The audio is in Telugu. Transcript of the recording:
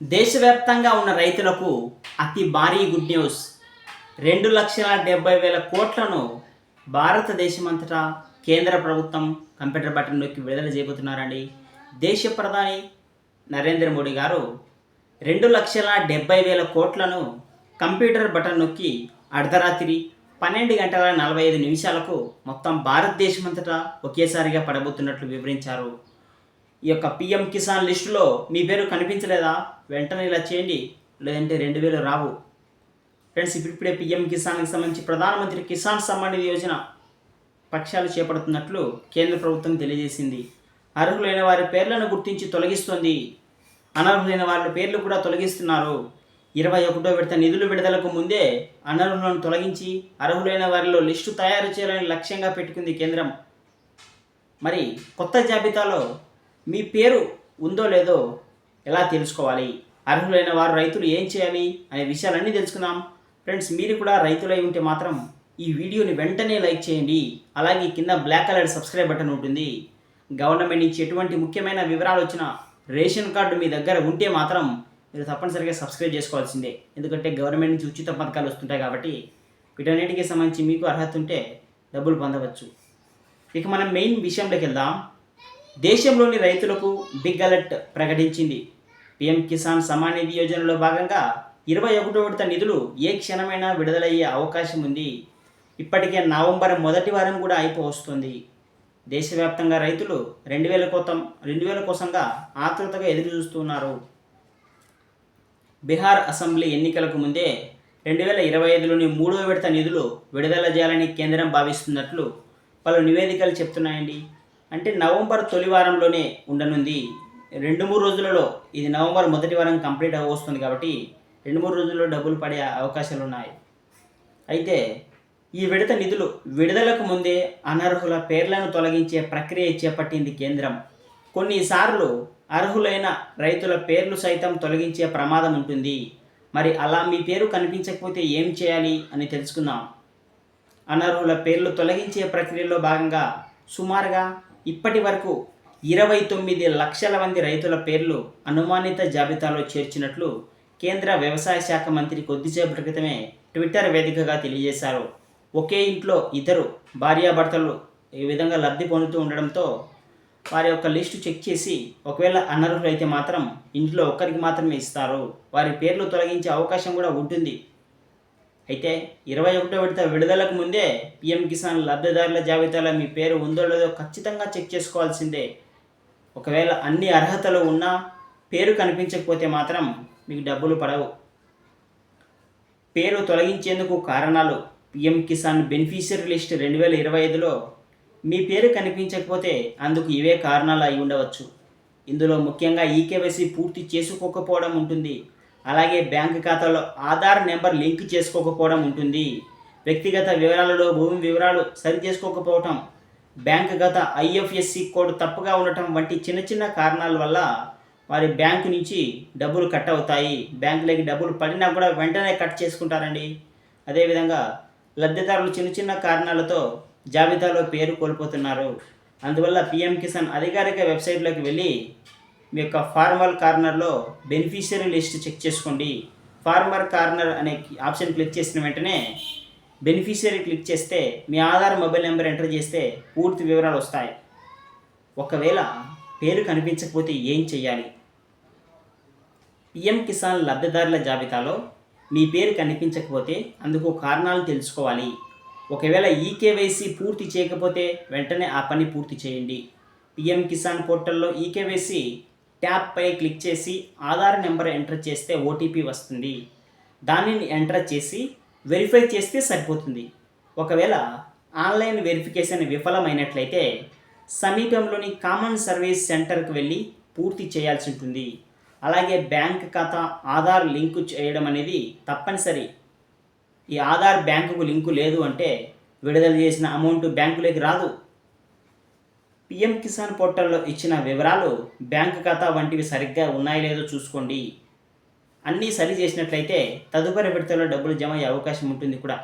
దేశవ్యాప్తంగా ఉన్న రైతులకు అతి భారీ గుడ్ న్యూస్. రెండు లక్షల డెబ్బై వేల కోట్లను భారతదేశమంతటా కేంద్ర ప్రభుత్వం కంప్యూటర్ బటన్లోకి విడుదల చేయబోతున్నారండి. దేశ ప్రధాని నరేంద్ర మోడీ గారు రెండు లక్షల డెబ్బై వేల కోట్లను కంప్యూటర్ బటన్ నొక్కి అర్ధరాత్రి పన్నెండు గంటల నలభై ఐదు నిమిషాలకు మొత్తం భారతదేశమంతటా ఒకేసారిగా పడబోతున్నట్లు వివరించారు. ఈ యొక్క పిఎం కిసాన్ లిస్టులో మీ పేరు కనిపించలేదా? వెంటనే ఇలా చేయండి. లేదంటే రెండు వేలు రావు. ఫ్రెండ్స్ ఇప్పుడిప్పుడే పిఎం కిసాన్కి సంబంధించి ప్రధానమంత్రి కిసాన్ సమ్మాన్ నిధి యోజన పక్షాలు చేపడుతున్నట్లు కేంద్ర ప్రభుత్వం తెలియజేసింది. అర్హులైన వారి పేర్లను గుర్తించి తొలగిస్తోంది. అనర్హులైన వారి పేర్లు కూడా తొలగిస్తున్నారు. ఇరవై ఒకటో విడత నిధులు విడుదలకు ముందే అనర్హులను తొలగించి అర్హులైన వారిలో లిస్టు తయారు చేయాలని లక్ష్యంగా పెట్టుకుంది కేంద్రం. మరి కొత్త జాబితాలో మీ పేరు ఉందో లేదో ఎలా తెలుసుకోవాలి? అర్హులైన వారు రైతులు ఏం చేయాలి? అనే విషయాలన్నీ తెలుసుకుందాం. ఫ్రెండ్స్ మీరు కూడా రైతులై ఉంటే మాత్రం ఈ వీడియోని వెంటనే లైక్ చేయండి. అలాగే కింద బ్లాక్ కలర్ సబ్స్క్రైబ్ బటన్ ఉంటుంది. గవర్నమెంట్ నుంచి ఎటువంటి ముఖ్యమైన వివరాలు వచ్చిన రేషన్ కార్డు మీ దగ్గర ఉంటే మాత్రం మీరు తప్పనిసరిగా సబ్స్క్రైబ్ చేసుకోవాల్సిందే. ఎందుకంటే గవర్నమెంట్ నుంచి ఉచిత పథకాలు వస్తుంటాయి కాబట్టి వీటన్నిటికీ సంబంధించి మీకు అర్హత ఉంటే డబ్బులు పొందవచ్చు. ఇక మనం మెయిన్ విషయంలోకి వెళ్దాం. దేశంలోని రైతులకు బిగ్ అలర్ట్ ప్రకటించింది. పిఎం కిసాన్ సమ్మాన్ నిధి యోజనలో భాగంగా ఇరవై ఒకటో విడత నిధులు ఏ క్షణమైనా విడుదలయ్యే అవకాశం ఉంది. ఇప్పటికే నవంబర్ మొదటి వారం కూడా అయిపోవస్తుంది. దేశవ్యాప్తంగా రైతులు రెండు వేల కోసం రెండు వేల కోసంగా ఆతృతగా ఎదురు చూస్తున్నారు బీహార్ అసెంబ్లీ ఎన్నికలకు ముందే రెండు వేల ఇరవై ఐదులోని మూడో విడత నిధులు విడుదల చేయాలని కేంద్రం భావిస్తున్నట్లు పలు నివేదికలు చెప్తున్నాయండి. అంటే నవంబర్ తొలి వారంలోనే ఉండనుంది. రెండు మూడు రోజులలో ఇది నవంబర్ మొదటి వారం కంప్లీట్ వస్తుంది కాబట్టి రెండు మూడు రోజుల్లో డబ్బులు పడే అవకాశాలు ఉన్నాయి అయితే ఈ విడత నిధులు విడుదలకు ముందే అనర్హుల పేర్లను తొలగించే ప్రక్రియ చేపట్టింది కేంద్రం. కొన్నిసార్లు అర్హులైన రైతుల పేర్లు సైతం తొలగించే ప్రమాదం ఉంటుంది. మరి అలా మీ పేరు కనిపించకపోతే ఏం చేయాలి అని తెలుసుకుందాం. అనర్హుల పేర్లు తొలగించే ప్రక్రియలో భాగంగా సుమారుగా ఇప్పటి వరకు ఇరవై తొమ్మిది లక్షల మంది రైతుల పేర్లు అనుమానిత జాబితాలో చేర్చినట్లు కేంద్ర వ్యవసాయ శాఖ మంత్రి కొద్దిసేపటి క్రితమే ట్విట్టర్ వేదికగా తెలియజేశారు. ఒకే ఇంట్లో ఇద్దరు భార్యాభర్తలు ఈ విధంగా లబ్ధి పొందుతూ ఉండడంతో వారి యొక్క లిస్టు చెక్ చేసి ఒకవేళ అనర్హులు అయితే మాత్రం ఇంట్లో ఒక్కరికి మాత్రమే ఇస్తారు. వారి పేర్లు తొలగించే అవకాశం కూడా ఉంటుంది. అయితే ఇరవై ఒకటో విడత విడుదలకు ముందే పిఎం కిసాన్ లబ్ధిదారుల జాబితాలో మీ పేరు ఉందో లేదో ఖచ్చితంగా చెక్ చేసుకోవాల్సిందే. ఒకవేళ అన్ని అర్హతలు ఉన్నా పేరు కనిపించకపోతే మాత్రం మీకు డబ్బులు పడవు. పేరు తొలగించేందుకు కారణాలు పిఎం కిసాన్ బెనిఫిషియరీ లిస్ట్ రెండు వేల ఇరవై ఐదులో మీ పేరు కనిపించకపోతే అందుకు ఇవే కారణాలు అయి ఉండవచ్చు. ఇందులో ముఖ్యంగా ఈకేవైసీ పూర్తి చేసుకోకపోవడం ఉంటుంది. అలాగే బ్యాంక్ ఖాతాలో ఆధార్ నెంబర్ లింక్ చేసుకోకపోవడం ఉంటుంది. వ్యక్తిగత వివరాలలో భూమి వివరాలు సరి చేసుకోకపోవటం బ్యాంక్ గత ఐఎఫ్ఎస్సి కోడ్ తప్పుగా ఉండటం వంటి చిన్న చిన్న కారణాల వల్ల వారి బ్యాంకు నుంచి డబ్బులు కట్ అవుతాయి. బ్యాంకులోకి డబ్బులు పడినా కూడా వెంటనే కట్ చేసుకుంటారండి. అదేవిధంగా లబ్ధిదారులు చిన్న చిన్న కారణాలతో జాబితాలో పేరు కోల్పోతున్నారు. అందువల్ల పిఎం కిసాన్ అధికారిక వెబ్సైట్లోకి వెళ్ళి మీ యొక్క ఫార్మల్ కార్నర్లో బెనిఫిషియరీ లిస్ట్ చెక్ చేసుకోండి. ఫార్మర్ కార్నర్ అనే ఆప్షన్ క్లిక్ చేసిన వెంటనే బెనిఫిషియరీ క్లిక్ చేస్తే మీ ఆధార్ మొబైల్ నెంబర్ ఎంటర్ చేస్తే పూర్తి వివరాలు వస్తాయి. ఒకవేళ పేరు కనిపించకపోతే ఏం చేయాలి పిఎం కిసాన్ లబ్ధిదారుల జాబితాలో మీ పేరు కనిపించకపోతే అందుకు కారణాలు తెలుసుకోవాలి. ఒకవేళ ఈకేవైసీ పూర్తి చేయకపోతే వెంటనే ఆ పని పూర్తి చేయండి. పిఎం కిసాన్ పోర్టల్లో ఈకేవైసీ ట్యాబ్పై క్లిక్ చేసి ఆధార్ నెంబర్ ఎంటర్ చేస్తే ఓటీపీ వస్తుంది. దానిని ఎంటర్ చేసి వెరిఫై చేస్తే సరిపోతుంది. ఒకవేళ ఆన్లైన్ వెరిఫికేషన్ విఫలమైనట్లయితే సమీపంలోని కామన్ సర్వీస్ సెంటర్కి వెళ్ళి పూర్తి చేయాల్సి ఉంటుంది. అలాగే బ్యాంక్ ఖాతా ఆధార్ లింకు చేయడం అనేది తప్పనిసరి. ఈ ఆధార్ బ్యాంకుకు లింకు లేదు అంటే విడుదల చేసిన అమౌంట్ బ్యాంకులోకి రాదు. పిఎం కిసాన్ పోర్టల్లో ఇచ్చిన వివరాలు బ్యాంక్ ఖాతా వంటివి సరిగ్గా ఉన్నాయో లేదో చూసుకోండి. అన్నీ సరి చేసినట్లయితే తదుపరి విడతలో డబ్బులు జమ అయ్యే అవకాశం ఉంటుంది కూడా.